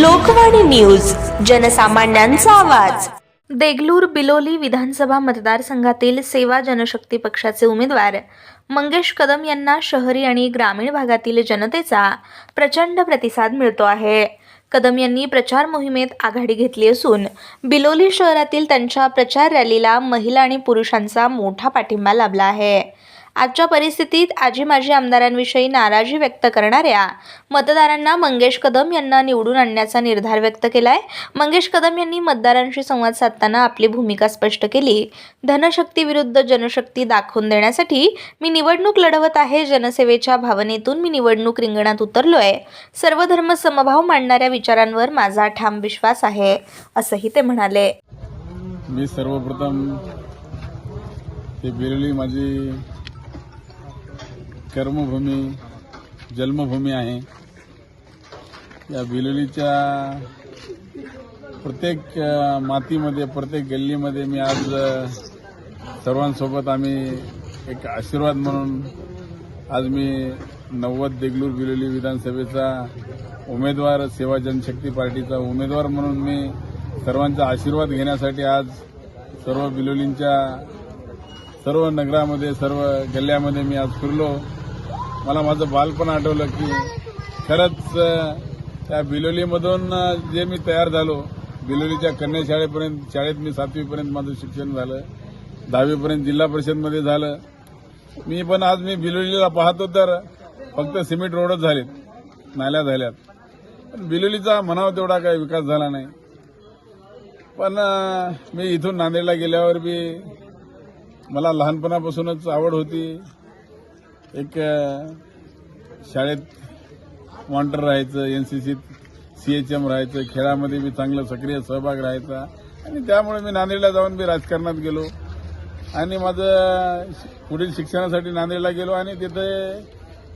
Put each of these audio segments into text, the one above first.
Lokvani news जनसामान्यांचा आवाज. देगलूर बिलोली विधानसभा मतदारसंघातील सेवा जनशक्ती पक्षाचे उमेदवार मंगेश कदम यांना शहरी आणि ग्रामीण भागातील जनतेचा प्रचंड प्रतिसाद मिळतो आहे. कदम यांनी प्रचार मोहिमेत आघाडी घेतली असून बिलोली शहरातील त्यांच्या प्रचार रॅलीला महिला आणि पुरुषांचा मोठा पाठिंबा लाभला आहे. आजच्या परिस्थितीत आजी माजी आमदारांविषयी नाराजी व्यक्त करणाऱ्या मतदारांना मंगेश कदम यांना निवडून आणण्याचा निर्धार व्यक्त केला आहे मंगेश कदम यांनी मतदारांशी संवाद साधताना आपली भूमिका स्पष्ट केली. धनशक्ती विरुद्ध जनशक्ती दाखवून देण्यासाठी मी निवडणूक लढवत आहे जनसेवेच्या भावनेतून मी निवडणूक रिंगणात उतरलो सर्व धर्म समभाव मांडणाऱ्या विचारांवर माझा ठाम विश्वास आहे असंही ते म्हणाले. मी सर्वप्रथम ते बिरली माझी कर्मभूमी जन्मभूमी आहे. या बिलोलीच्या प्रत्येक मातीमध्ये प्रत्येक गल्लीमध्ये मी आज सर्वांसोबत आम्ही एक आशीर्वाद म्हणून आज मी नव्वद देगलूर बिलोली विधानसभेचा उमेदवार सेवा जनशक्ती पार्टीचा उमेदवार म्हणून मी सर्वांचा आशीर्वाद घेण्यासाठी आज सर्व बिलोलींच्या सर्व नगरामध्ये सर्व गल्ल्यामध्ये मी आज फिरलो. मला माझं बालपण आठवलं की खरंच त्या बिलोलीमधून जे मी तयार झालो बिलोलीच्या कन्या शाळेपर्यंत शाळेत मी सातवीपर्यंत माझं शिक्षण झालं दहावीपर्यंत जिल्हा परिषदमध्ये झालं. मी पण आज मी बिलोलीला पाहतो तर फक्त सिमेंट रोडच झालेत नाल्या झाल्यात. पण बिलोलीचा म्हणावा तेवढा काही विकास झाला नाही. पण मी इथून नांदेडला गेल्यावर बी मला लहानपणापासूनच आवड होती. एक शाळेत वॉन्टर राहायचं एन सी सीत सी एच एम राहायचं खेळामध्ये बी चांगलं सक्रिय सहभाग राहायचा. आणि त्यामुळे मी नांदेडला जाऊन बी राजकारणात गेलो. आणि माझं पुढील शिक्षणासाठी नांदेडला गेलो आणि तिथे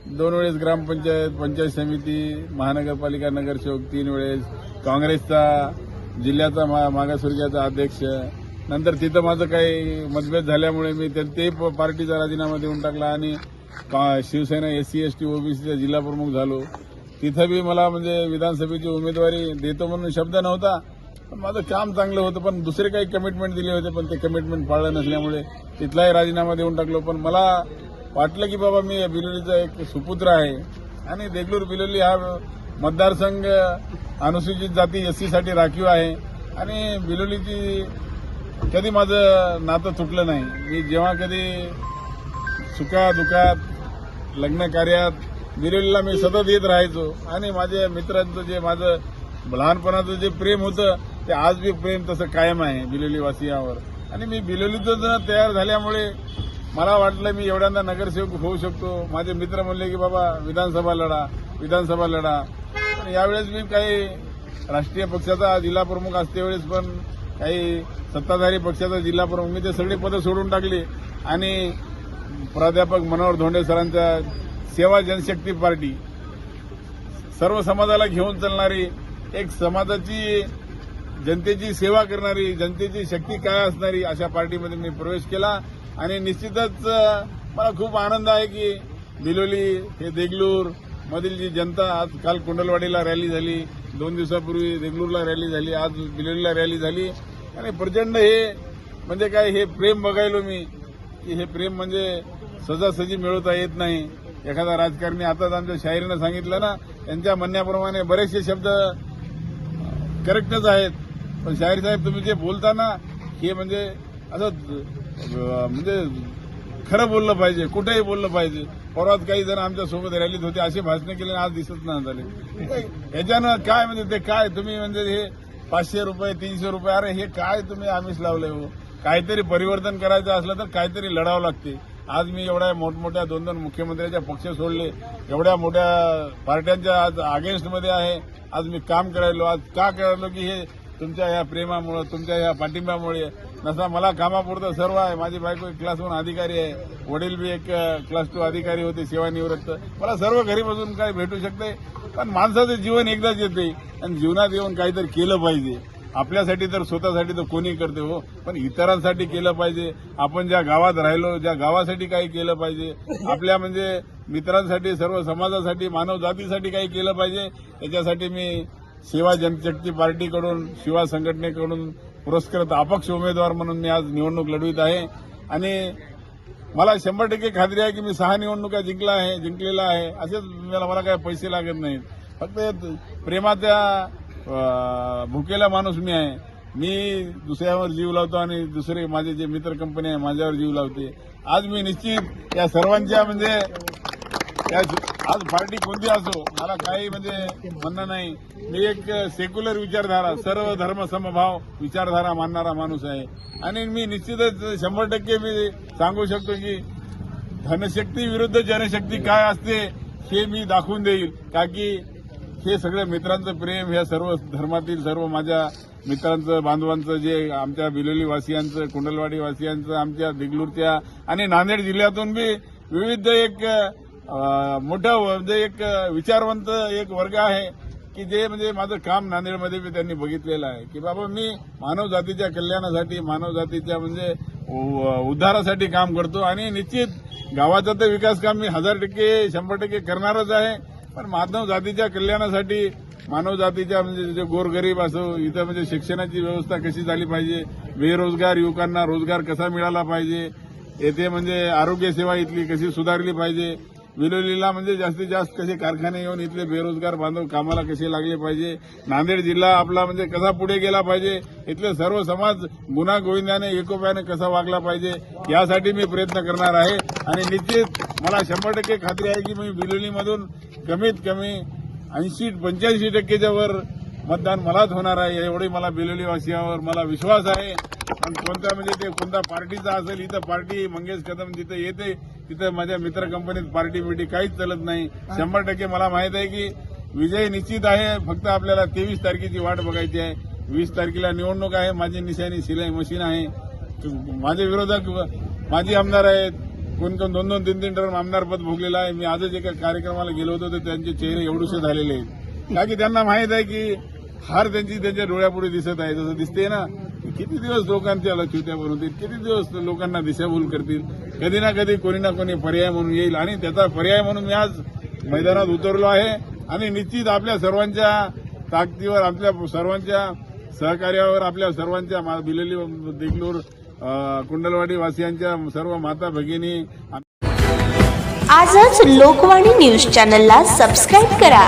दोन वेळेस ग्रामपंचायत पंचायत समिती महानगरपालिका नगरसेवक तीन वेळेस काँग्रेसचा जिल्ह्याचा मा- मागासवर्गीयाचा अध्यक्ष. नंतर तिथं माझं काही मतभेद झाल्यामुळे मी ते ते प- पार्टीचा राजीनामा देऊन टाकला आणि का- Shivsena S C S T ओबीसीचा जिल्हा प्रमुख झालो तिथं बी मला म्हणजे विधानसभेची उमेदवारी देतो म्हणून शब्द नव्हता. पण माझं काम चांगलं होतं पण दुसरे काही कमिटमेंट दिले होते पण ते कमिटमेंट पाळलं नसल्यामुळे तिथलाही राजीनामा देऊन टाकलो. पण मला वाटलं की बाबा मी बिलोलीचा एक सुपुत्र आहे. आणि देगलूर बिलोली हा मतदारसंघ अनुसूचित जाती एस सीसाठी राखीव आहे. आणि बिलोलीची कधी माझं नातं तुटलं नाही. मी जेव्हा कधी सुखादुखात लग्न कार्यात बिलोलीला मी सतत येत राहायचो. आणि माझ्या मित्रांचं जे माझं लहानपणाचं जे प्रेम होतं ते आज बी प्रेम तसं कायम आहे बिलोलीवासियावर. आणि मी बिलोलीतच तयार झाल्यामुळे मला वाटलं मी एवढ्यांदा नगरसेवक होऊ शकतो. माझे मित्र म्हणले की बाबा विधानसभा लढा विधानसभा लढा. आणि यावेळेस मी काही राष्ट्रीय पक्षाचा जिल्हा प्रमुख असतेवेळेस पण काही सत्ताधारी पक्षाचा जिल्हा प्रमुख मी ते सगळे पदं सोडून टाकली. आणि प्राध्यापक मनोहर धोंडे सरांच्या सेवा जनशक्ती पार्टी. सर्व समाजाला घेऊन चालणारी एक समाजाची जनतेची सेवा करणारी जनतेची शक्ती काय असणारी अशा पार्टीमध्ये मी प्रवेश केला. आणि निश्चितच मला खूप आनंद आहे की बिलोली हे देगलूर मधील जी जनता आज काल कुंडलवाडीला रॅली झाली. दोन दिवसापूर्वी देगलूरला रॅली झाली आज बिलोलीला रॅली झाली. आणि प्रचंड हे म्हणजे काय हे प्रेम बघायलो मी. की हे प्रेम म्हणजे सजासजी मिळवता येत नाही. एखादा राजकारणी आताच आमच्या शाहिरीनं सांगितलं ना त्यांच्या म्हणण्याप्रमाणे बरेचसे शब्द करेक्टच आहेत. पण शाहीर साहेब तुम्ही जे बोलता ना हे म्हणजे असं म्हणजे खरं बोललं पाहिजे कुठेही बोललं पाहिजे. परवाच काही जण आमच्यासोबत रॅलीत होते असे भाषणं केले आणि आज दिसत नाही झाले. ह्याच्यानं काय म्हणजे ते काय? तुम्ही म्हणजे हे पाचशे रुपये तीनशे रुपये अरे हे काय तुम्ही आमिष लावलंय हो? काहीतरी परिवर्तन करायचं असलं तर काहीतरी लढावं लागते. आज मी एवढ्या मोठमोठ्या दोन दोन मुख्यमंत्र्यांच्या पक्ष सोडले. एवढ्या मोठ्या पार्ट्यांच्या आज अगेन्स्टमध्ये आहे. आज मी काम करायलो. आज का करायलो की हे तुमच्या या प्रेमामुळे तुमच्या या पाठिंब्यामुळे? नसा मला कामापुरतं सर्व आहे. माझी बायको एक क्लास वन अधिकारी आहे. वडील बी एक क्लास टू अधिकारी होते सेवानिवृत्त. मला सर्व घरी बसून काही भेटू शकते. पण माणसाचं जीवन एकदाच येते. आणि जीवनात येऊन काहीतरी केलं पाहिजे. आपल्यासाठी तर स्वतःसाठी तर कोणी करते हो पण इतरांसाठी केलं पाहिजे. आपण ज्या गावात राहिलो ज्या गावासाठी काही केलं पाहिजे. आपल्या म्हणजे मित्रांसाठी सर्व समाजासाठी मानव जातीसाठी काही केलं पाहिजे. याच्यासाठी मी सेवा जनशक्ती पार्टीकडून शिवा संघटनेकडून पुरस्कृत अपक्ष उमेदवार म्हणून मी आज निवडणूक लढवित आहे. आणि मला शंभर टक्के खात्री आहे की मी सहा निवडणुका जिंकला आहे जिंकलेला आहे. असेच मला मला काय पैसे लागत नाहीत. फक्त प्रेमाच्या भुकेला माणूस मी आहे. मी दुसऱ्यावर जीव लावतो आणि दुसरे माझे जे मित्र कंपनी आहे माझ्यावर जीव लावते. आज मी निश्चित या सर्वांच्या म्हणजे त्या आज पार्टी कोणती असो मला काही म्हणजे म्हणणं नाही. मी एक सेक्युलर विचारधारा सर्व धर्म समभाव विचारधारा मानणारा माणूस आहे. आणि मी निश्चितच शंभर टक्के मी सांगू शकतो की धनशक्ती विरुद्ध जनशक्ती काय असते हे मी दाखवून देईल. का की हे सगळं मित्रांचं प्रेम ह्या सर्व धर्मातील सर्व माझ्या मित्रांचं बांधवांचं जे आमच्या बिलोलीवासियांचं कुंडलवाडीवासियांचं कुंडलवाडी वासियांचं आमच्या दिगलूरच्या आणि नांदेड जिल्ह्यातून बी विविध एक मोठं म्हणजे एक विचारवंत एक वर्ग आहे की जे म्हणजे माझं काम नांदेडमध्ये बी त्यांनी बघितलेलं आहे की बाबा मी मानव जातीच्या कल्याणासाठी मानव जातीच्या म्हणजे उद्धारासाठी काम करतो आणि निश्चित गावाचा तर विकास काम मी हजार टक्के शंभर टक्के करणारच आहे. पण मानव जातीच्या कल्याणासाठी मानव जातीच्या म्हणजे जे गोरगरीब असो इथं म्हणजे शिक्षणाची व्यवस्था कशी झाली पाहिजे बेरोजगार युवकांना रोजगार कसा मिळाला पाहिजे येथे म्हणजे आरोग्य सेवा इथली कशी सुधारली पाहिजे विलोलीला म्हणजे जास्तीत जास्त कसे कारखाने येऊन इथले बेरोजगार बांधव कामाला कसे लागले पाहिजे? नांदेड जिल्हा आपला म्हणजे कसा पुढे गेला पाहिजे? इथले सर्व समाज गुन्हा गोविंदाने एकोप्याने कसा वागला पाहिजे? यासाठी मी प्रयत्न करणार आहे. आणि निश्चित मला शंभर टक्के खात्री आहे की मी बिलोलीमधून कमीत कमी ऐंशी पंच्याऐंशी टक्केच्या वर मतदान मलाच होणार आहे एवढी मला बिलोलीवासियावर मला विश्वास आहे. पण कोणत्या म्हणजे ते कोणत्या पार्टीचा असेल इथं पार्टी मंगेश कदम जिथं येते तिथं माझ्या मित्र कंपनीत पार्टी बिटी काहीच चालत नाही. शंभर टक्के मला माहीत आहे की विजय निश्चित आहे फक्त आपल्याला तेवीस तारखेची वाट बघायची आहे. वीस तारखेला निवडणूक आहे माझी निशाणी शिलाई मशीन आहे. माझे विरोधक माजी आमदार आहेत. कोण कोण दोन दोन तीन तीन टर्म आमदार पद भोगलेलं आहे. मी आजच एका कार्यक्रमाला गेलो होतो तर त्यांचे चेहरे एवढूसे झालेले आहेत. कारण की त्यांना माहीत आहे की हार त्यांची त्यांच्या डोळ्यापुढे दिसत आहे. जसं दिसते ना किती दिवस लोकांच्या छोट्या बनवतील? किती दिवस लोकांना दिशाभूल करतील? कधी ना कधी कोणी ना कोणी पर्याय म्हणून येईल आणि त्याचा पर्याय म्हणून मी आज मैदानात उतरलो आहे. आणि निश्चित आपल्या सर्वांच्या ताकदीवर आपल्या सर्वांच्या सहकार्यावर आपल्या सर्वांच्या दिलेली बिलेली देगलूर कुंडलवाडी वासियांच्या सर्व माता भगिनी आजच लोकवाणी न्यूज चॅनलला सबस्क्राईब करा.